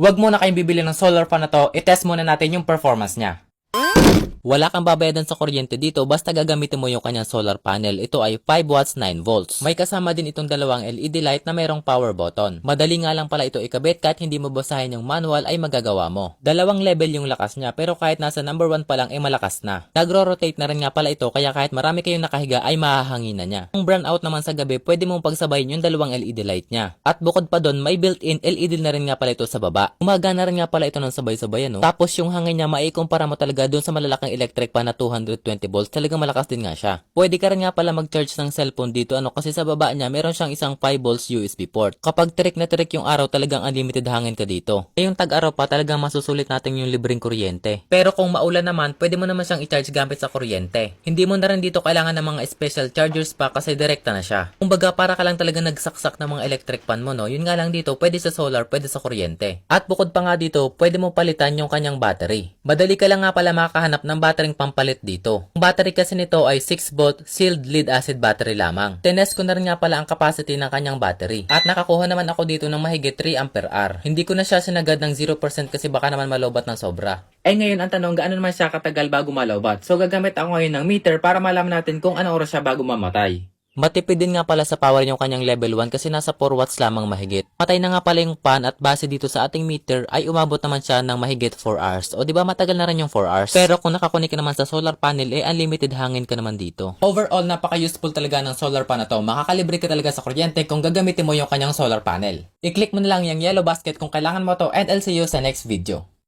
Huwag muna kayong bibili ng solar fan na to, itest muna natin yung performance niya. Wala kang babayadan sa kuryente dito basta gagamitin mo yung kanyang solar panel. Ito ay 5 watts 9 volts. May kasama din itong dalawang LED light na mayroong power button. Madali nga lang pala ito ikabit kahit hindi mo basahin yung manual ay magagawa mo. Dalawang level yung lakas niya pero kahit nasa number 1 pa lang ay malakas na. Nagro-rotate na rin nga pala ito kaya kahit marami kayong nakahiga ay mahahanginan niya. Kung brown out naman sa gabi pwede mong pagsabayin yung dalawang LED light niya. At bukod pa doon may built-in LED na rin nga pala ito sa baba. Umagana rin nga pala ito ng sabay-sabay ano. Tapos yung hangin niya maikumpara mo talaga doon sa malalaking electric pan na 220 volts, talagang malakas din nga siya. Pwede ka rin nga pala mag-charge ng cellphone dito ano kasi sa baba niya meron siyang isang 5 volts USB port. Kapag tirik na tirik yung araw talagang unlimited hangin ka dito. Eh yung tag-araw pa talagang masusulit natin yung libreng kuryente. Pero kung maulan naman, pwede mo naman siyang i-charge gamit sa kuryente. Hindi mo na rin dito kailangan ng mga special chargers pa kasi direkta na siya. Kumbaga para ka lang talaga nagsaksak ng mga electric pan mo no, yun nga lang dito pwede sa solar, pwede sa kuryente. At bukod pa nga dito, pwede mo palitan yung kanyang battery. Madali ka lang nga pala makakahanap ng battering pampalit dito. Ang battery kasi nito ay 6 volt sealed lead acid battery lamang. Tinest ko na rin nga pala ang capacity ng kanyang battery. At nakakuha naman ako dito ng mahigit 3 ampere hour. Hindi ko na siya sinagad ng 0% kasi baka naman malobat ng sobra. Eh ngayon ang tanong gaano naman siya katagal bago malobat. So gagamit ako ngayon ng meter para malaman natin kung anong oras siya bago mamatay. Matipid din nga pala sa power yung kanyang level 1 kasi nasa 4 watts lamang mahigit. Patay na nga pala yung pan at base dito sa ating meter ay umabot naman siya ng mahigit 4 hours. O di ba matagal na rin yung 4 hours? Pero kung nakakunik ka naman sa solar panel eh unlimited hangin ka naman dito. Overall napaka-useful talaga ng solar pan na to. Makakalibre ka talaga sa kuryente kung gagamitin mo yung kanyang solar panel. I-click mo na lang yung yellow basket kung kailangan mo to and I'll see you sa next video.